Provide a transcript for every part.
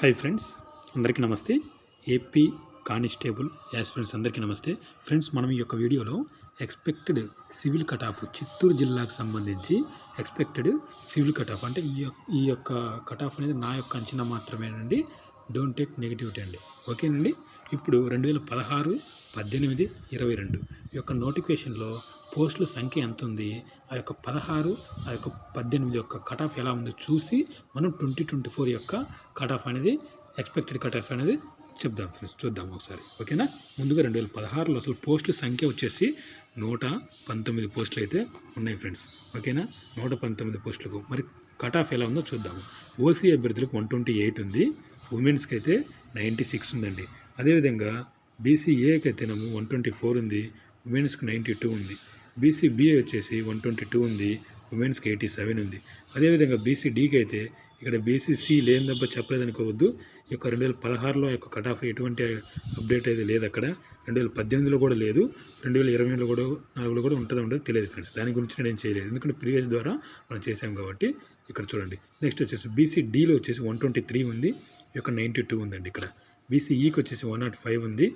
Hi friends అందరికీ నమస్తే. AP constable aspirants అందరికీ నమస్తే. ఫ్రెండ్స్ మనం ఈ యొక్క వీడియోలో expected civil cut off Chittoor జిల్లాకు సంబంధించి ఎక్స్పెక్టెడ్ సివిల్ కట్ ఆఫ్ అంటే ఈ యొక్క ఈ యొక్క కట్ ఆఫ్ అనేది నా యొక్క అంచనా మాత్రమేనండి. డోంట్ టేక్ నెగిటివిటీ అండి. ఓకేనండి? ఇప్పుడు రెండు వేల పదహారు పద్దెనిమిది ఇరవై రెండు ఈ యొక్క నోటిఫికేషన్లో పోస్టుల సంఖ్య ఎంత ఉంది ఆ యొక్క పదహారు ఆ యొక్క పద్దెనిమిది యొక్క కట్ ఆఫ్ ఎలా ఉందో చూసి మనం ట్వంటీ ట్వంటీ ఫోర్ యొక్క కట్ ఆఫ్ అనేది ఎక్స్పెక్టెడ్ కట్ ఆఫ్ అనేది చెప్దాం ఫ్రెండ్స్. చూద్దాం ఒకసారి. ఓకేనా? ముందుగా రెండు వేల పదహారులో అసలు పోస్టుల సంఖ్య వచ్చేసి నూట పంతొమ్మిది పోస్టులు అయితే ఉన్నాయి ఫ్రెండ్స్. ఓకేనా? నూట పంతొమ్మిది పోస్టులకు. మరి కట్ ఆఫ్ ఎలా ఉందో చూద్దాము. ఓసీ అభ్యర్థులకు వన్ ట్వంటీ ఎయిట్ ఉంది. ఉమెన్స్కి అయితే నైంటీ సిక్స్ ఉందండి. అదేవిధంగా బీసీఏకి అయితేనేమో వన్ ట్వంటీ ఫోర్ ఉంది. ఉమెన్స్కి నైంటీ టూ ఉంది బీసీబీఏ వచ్చేసి వన్ ట్వంటీ టూ ఉంది. ఉమెన్స్కి ఎయిటీ సెవెన్ ఉంది. అదేవిధంగా బీసీడీకి అయితే ఇక్కడ బీసీసీ లేనిదబ్బా చెప్పలేదనుకోవద్దు. ఈ యొక్క రెండు వేల పదహారులో యొక్క కట్ ఆఫ్ ఎటువంటి అప్డేట్ అయితే లేదు అక్కడ రెండు వేల పద్దెనిమిదిలో కూడా లేదు. రెండు వేల ఇరవైలో కూడా నాలుగులో కూడా ఉంటుందో ఉండదు తెలియదు ఫ్రెండ్స్. దాని గురించి నేను చేయలేదు. ఎందుకంటే ప్రీవియస్ ద్వారా మనం చేసాం కాబట్టి ఇక్కడ చూడండి. నెక్స్ట్ వచ్చేసి బీసీడీలో వచ్చేసి వన్ ట్వంటీ త్రీ ఉంది. ఈ యొక్క నైంటీ టూ ఉందండి ఇక్కడ. బీసీఈకి వచ్చేసి వన్ నాట్ ఫైవ్ ఉంది.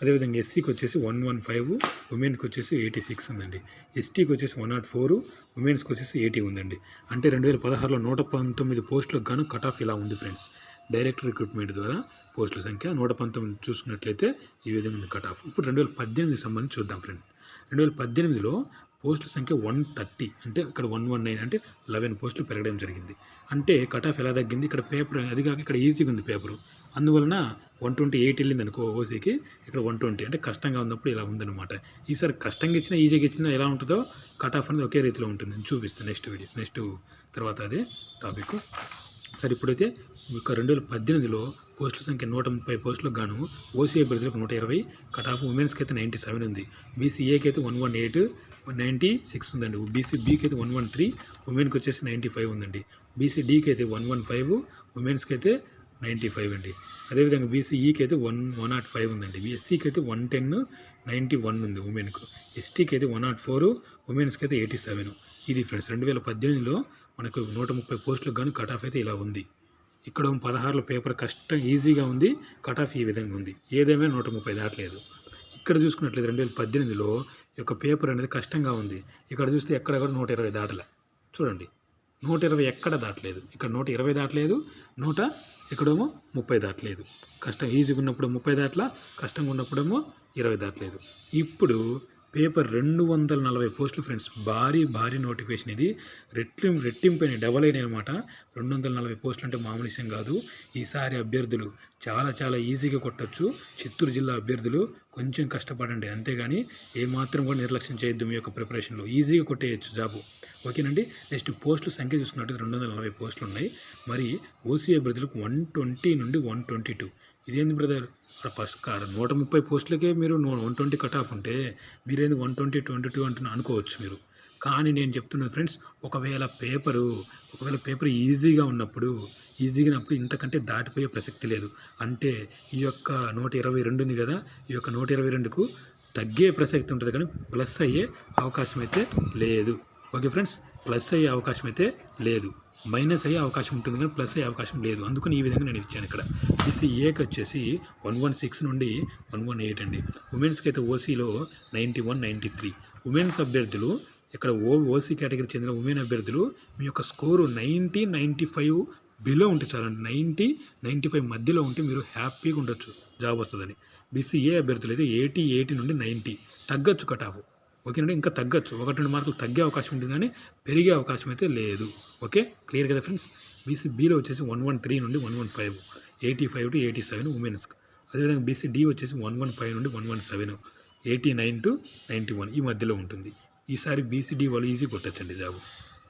అదేవిధంగా ఎస్సీకి వచ్చేసి వన్ వన్ ఫైవ్ ఉమెన్కి వచ్చేసి ఎయిటీ సిక్స్ ఉందండి. ఎస్టీకి వచ్చేసి వన్ నాట్ ఫోర్ ఉమెన్స్కి వచ్చేసి ఎయిటీ ఉందండి. అంటే రెండు వేల పదహారులో నూట పంతొమ్మిది పోస్టులకు గాను కట్ ఆఫ్ ఇలా ఉంది ఫ్రెండ్స్ డైరెక్ట్ రిక్రూట్మెంట్ ద్వారా పోస్టుల సంఖ్య నూట పంతొమ్మిది చూసుకున్నట్లయితే ఈ విధంగా ఉంది కట్ ఆఫ్ ఇప్పుడు రెండు వేల పద్దెనిమిదికి సంబంధించి చూద్దాం ఫ్రెండ్ రెండు వేల పద్దెనిమిదిలో పోస్టుల సంఖ్య వన్ థర్టీ. అంటే ఇక్కడ వన్ వన్ నైన్ అంటే లెవెన్ పోస్టులు పెరగడం జరిగింది. అంటే కట్ ఆఫ్ ఎలా తగ్గింది? ఇక్కడ పేపర్ అది కాక ఇక్కడ ఈజీగా ఉంది పేపరు. అందువలన వన్ ట్వంటీ ఎయిట్ వెళ్ళింది అనుకో ఓసీకి ఇక్కడ వన్ ట్వంటీ. అంటే కష్టంగా ఉన్నప్పుడు ఇలా ఉందన్నమాట. ఈసారి కష్టంగా ఇచ్చినా ఈజీగా ఇచ్చినా ఎలా ఉంటుందో కట్ ఆఫ్ అనేది ఒకే రీతిలో ఉంటుంది. చూపిస్తాను నెక్స్ట్ వీడియో. నెక్స్ట్ తర్వాత అదే టాపిక్. సరే ఇప్పుడైతే ఒక రెండు వేల పద్దెనిమిదిలో పోస్టుల సంఖ్య నూట ముప్పై పోస్టులకు గాను ఓసీ అభ్యర్థులకు నూట ఇరవై కట్ ఆఫ్ ఉమెన్స్కి అయితే నైంటీ సెవెన్ ఉంది. బీసీఏకి అయితే one one eight ninety six ఉందండి. బీసీ బీకి అయితే వన్ వన్ త్రీ ఉమెన్కి వచ్చేసి నైంటీ ఫైవ్ ఉందండి. బీసీడీకి అయితే వన్ వన్ ఫైవ్ ఉమెన్స్కి అయితే నైంటీ ఫైవ్ అండి. అదేవిధంగా బీసీఈకి అయితే వన్ వన్ నాట్ ఫైవ్ ఉందండి. ఎస్సీకి అయితే వన్ టెన్ నైంటీ వన్ ఉంది ఉమెన్కు. ఎస్టీకి అయితే వన్ నాట్ ఫోర్ ఉమెన్స్కి అయితే ఎయిటీ సెవెన్. ఇది ఫ్రెండ్స్ రెండు వేల పద్దెనిమిదిలో మనకు నూట ముప్పై పోస్టులకు కానీ కట్ ఆఫ్ అయితే ఇలా ఉంది. ఇక్కడ పదహారులో పేపర్ కష్టం ఈజీగా ఉంది కట్ ఆఫ్ ఈ విధంగా ఉంది. ఏదేమైనా నూట ముప్పై దాటలేదు. ఇక్కడ చూసుకున్నట్లయితే రెండు వేల పద్దెనిమిదిలో యొక్క పేపర్ అనేది కష్టంగా ఉంది. ఇక్కడ చూస్తే ఎక్కడ కూడా నూట ఇరవై దాటలే. చూడండి. నూట ఇరవై ఎక్కడ దాటలేదు? ఇక్కడ నూట ఇరవై దాటలేదు నూట ఇక్కడేమో ముప్పై దాటలేదు. కష్టం ఈజీగా ఉన్నప్పుడు ముప్పై దాటలా కష్టంగా ఉన్నప్పుడేమో ఇరవై దాటలేదు. ఇప్పుడు పేపర్ రెండు వందల నలభై పోస్టులు ఫ్రెండ్స్. భారీ భారీ నోటిఫికేషన్ ఇది. రెట్లి రెట్టింపైన డబల్ అయినాయి అనమాట రెండు వందల నలభై పోస్టులు అంటే మామూలు విషయం కాదు. ఈసారి అభ్యర్థులు చాలా చాలా ఈజీగా కొట్టచ్చు. చిత్తూరు జిల్లా అభ్యర్థులు కొంచెం కష్టపడండి. అంతేగాని ఏమాత్రం కూడా నిర్లక్ష్యం చేయొద్దు మీ యొక్క ప్రిపరేషన్లో. ఈజీగా కొట్టేయచ్చు జాబు. ఓకేనండి? నెక్స్ట్ పోస్టుల సంఖ్య చూసుకున్నట్టు రెండు వందల నలభై పోస్టులు ఉన్నాయి. మరి ఓసీ అభ్యర్థులకు వన్ ట్వంటీ నుండి వన్ ట్వంటీ టూ. ఇదేంది బ్రదర్? ఫస్ట్ కాడ నూట ముప్పై పోస్టులకే మీరు వన్ ట్వంటీ కట్ ఆఫ్ ఉంటే మీరేంది వన్ ట్వంటీ ట్వంటీ టూ అంటున్న అనుకోవచ్చు మీరు. కానీ నేను చెప్తున్నాను ఫ్రెండ్స్ ఒకవేళ పేపరు ఒకవేళ పేపర్ ఈజీగా ఉన్నప్పుడు ఈజీగా ఉన్నప్పుడు ఇంతకంటే దాటిపోయే ప్రసక్తి లేదు. అంటే ఈ యొక్క నూట ఇరవై రెండు ఉంది కదా ఈ యొక్క నూట ఇరవై రెండుకు తగ్గే ప్రసక్తి ఉంటుంది కానీ ప్లస్ అయ్యే అవకాశం అయితే లేదు. ఓకే ఫ్రెండ్స్ ప్లస్ అయ్యే అవకాశం అయితే లేదు. మైనస్ అయ్యే అవకాశం ఉంటుంది కానీ ప్లస్ అయ్యే అవకాశం లేదు. అందుకని ఈ విధంగా నేను ఇచ్చాను ఇక్కడ. బీసీఏకి వచ్చేసి వన్ వన్ సిక్స్ నుండి వన్ వన్ ఎయిట్ అండి. ఉమెన్స్కి అయితే ఓసీలో ninety one ninety three women's అభ్యర్థులు ఇక్కడ ఓ ఓసీ కేటగిరీ చెందిన ఉమెన్ అభ్యర్థులు మీ యొక్క score ninety ninety five below ఉంటే చాలండి. నైంటీ నైంటీ ఫైవ్ మధ్యలో ఉంటే మీరు హ్యాపీగా ఉండొచ్చు. జాబ్ వస్తుందని. బీసీఏ అభ్యర్థులు అయితే ఎయిటీ ఎయిటీ నుండి నైంటీ తగ్గొచ్చు కటాఫ్ ఓకేనండి ఇంకా తగ్గచ్చు. ఒకటి రెండు మార్కులు తగ్గే అవకాశం ఉంటుంది కానీ పెరిగే అవకాశం అయితే లేదు. ఓకే క్లియర్ కదా ఫ్రెండ్స్? బీసీ బీలో వచ్చేసి వన్ వన్ త్రీ నుండి one one five eighty five to eighty seven women's అదేవిధంగా బీసీ డి వచ్చేసి వన్ వన్ ఫైవ్ నుండి one one seven eighty nine to ninety one ఈ మధ్యలో ఉంటుంది. ఈసారి బీసీడీ వాళ్ళు ఈజీ కొట్టచ్చండి జాబు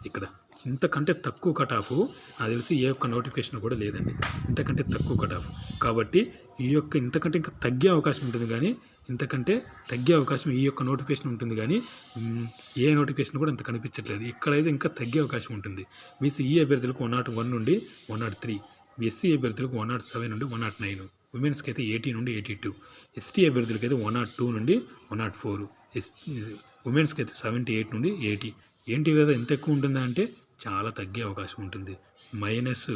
ఇక్కడ ఇంతకంటే తక్కువ కట్ ఆఫ్ నాకు తెలిసి ఏ ఒక్క నోటిఫికేషన్ కూడా లేదండి. ఇంతకంటే తక్కువ కట్ ఆఫ్ కాబట్టి ఈ యొక్క ఇంతకంటే ఇంకా తగ్గే అవకాశం ఉంటుంది కానీ ఇంతకంటే తగ్గే అవకాశం ఈ యొక్క నోటిఫికేషన్ ఉంటుంది కానీ ఏ నోటిఫికేషన్ కూడా ఇంత కనిపించట్లేదు. ఇక్కడైతే ఇంకా తగ్గే అవకాశం ఉంటుంది. బీసీ ఈ అభ్యర్థులకు వన్ నాట్ వన్ నుండి వన్ నాట్ త్రీ ఎస్సీ అభ్యర్థులకు వన్ నాట్ సెవెన్ నుండి వన్ నాట్ నైన్ ఉమెన్స్కి అయితే ఎయిటీ నుండి ఎయిటీ టూ ఎస్టీ అభ్యర్థులకి అయితే వన్ నాట్ టూ నుండి వన్ నాట్ ఫోర్ ఎస్ ఉమెన్స్కి అయితే సెవెంటీ ఎయిట్ నుండి ఎయిటీ. ఏంటి కదా ఎంత ఎక్కువ ఉంటుందా అంటే చాలా తగ్గే అవకాశం ఉంటుంది. మైనస్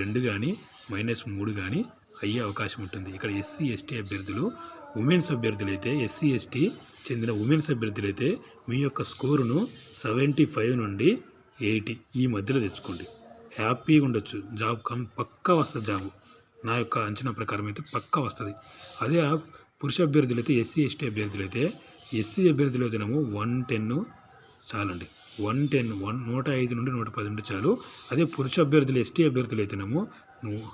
రెండు కానీ మైనస్ మూడు కానీ అయ్యే అవకాశం ఉంటుంది. ఇక్కడ ఎస్సీ ఎస్టీ అభ్యర్థులు ఉమెన్స్ అభ్యర్థులు అయితే ఎస్సీ ఎస్టీ చెందిన ఉమెన్స్ అభ్యర్థులు అయితే మీ యొక్క స్కోరును సెవెంటీ ఫైవ్ నుండి ఎయిటీ ఈ మధ్యలో తెచ్చుకోండి. హ్యాపీగా ఉండొచ్చు. జాబ్ కం పక్కా వస్తుంది జాబ్. నా యొక్క అంచనా ప్రకారం అయితే పక్కా వస్తుంది. అదే పురుష అభ్యర్థులు అయితే ఎస్సీ ఎస్టీ అభ్యర్థులు అయితే ఎస్సీ అభ్యర్థులు అయితేనేమో వన్ టెన్ చాలండి. వన్ టెన్ వన్ నూట ఐదు నుండి నూట పది నుండి చాలు. అదే పురుష అభ్యర్థులు ఎస్టీ అభ్యర్థులు అయితేనేమో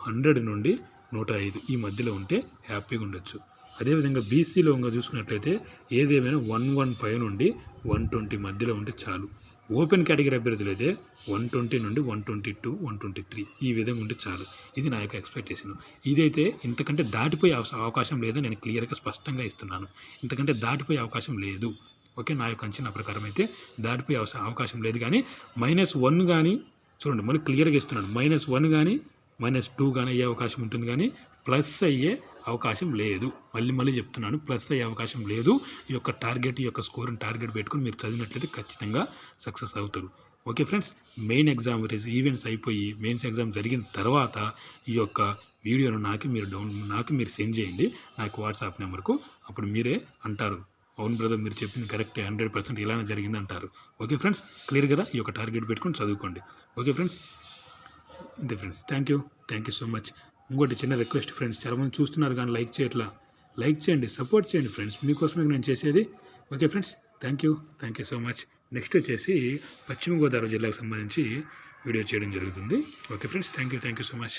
హండ్రెడ్ నుండి నూట ఐదు ఈ మధ్యలో ఉంటే హ్యాపీగా ఉండొచ్చు. అదేవిధంగా బీసీలో ఇంకా చూసుకున్నట్లయితే ఏదేమైనా వన్ వన్ ఫైవ్ నుండి వన్ ట్వంటీ మధ్యలో ఉంటే చాలు. ఓపెన్ కేటగిరీ అభ్యర్థులు అయితే వన్ ట్వంటీ నుండి one twenty two one twenty three ఈ విధంగా ఉంటే చాలు. ఇది నా యొక్క ఎక్స్పెక్టేషన్ ఇదైతే ఇంతకంటే దాటిపోయే అవస- అవకాశం లేదని నేను క్లియర్గా స్పష్టంగా ఇస్తున్నాను. ఇంతకంటే దాటిపోయే అవకాశం లేదు. ఓకే నా యొక్క అంచనా ప్రకారం అయితే దాటిపోయే అవస- అవకాశం లేదు కానీ మైనస్ వన్ కానీ చూడండి మళ్ళీ క్లియర్గా ఇస్తున్నాడు మైనస్ వన్ కానీ మైనస్ టూ కానీ అయ్యే అవకాశం ఉంటుంది కానీ ప్లస్ అయ్యే అవకాశం లేదు. మళ్ళీ మళ్ళీ చెప్తున్నాను ప్లస్ అయ్యే అవకాశం లేదు. ఈ యొక్క టార్గెట్ ఈ యొక్క స్కోర్ని టార్గెట్ పెట్టుకుని మీరు చదివినట్లయితే ఖచ్చితంగా సక్సెస్ అవుతారు. Okay friends main exam race events అయిపోయి మెయిన్స్ ఎగ్జామ్ జరిగిన తర్వాత ఈ యొక్క వీడియోను నాకు మీరు డౌన్ నాకు మీరు సెండ్ చేయండి. నాకు వాట్సాప్ నెంబర్కు అప్పుడు మీరే అంటారు. అవును బ్రదర్ మీరు చెప్పింది కరెక్ట్ హండ్రెడ్ పర్సెంట్ ఇలానే జరిగింది అంటారు ఓకే ఫ్రెండ్స్ క్లియర్ కదా? ఈ యొక్క టార్గెట్ పెట్టుకొని చదువుకోండి. ఓకే ఫ్రెండ్స్ ఇంతే friends thank you thank you so much ఇంకోటి చిన్న రిక్వెస్ట్ ఫ్రెండ్స్ చాలామంది చూస్తున్నారు కానీ లైక్ చేయట్లా. లైక్ చేయండి సపోర్ట్ చేయండి ఫ్రెండ్స్ మీకోసమే నేను చేసేది. Okay friends thank you thank you so much next వచ్చేసి పశ్చిమ గోదావరి జిల్లాకు సంబంధించి వీడియో చేయడం జరుగుతుంది. Okay friends thank you thank you so much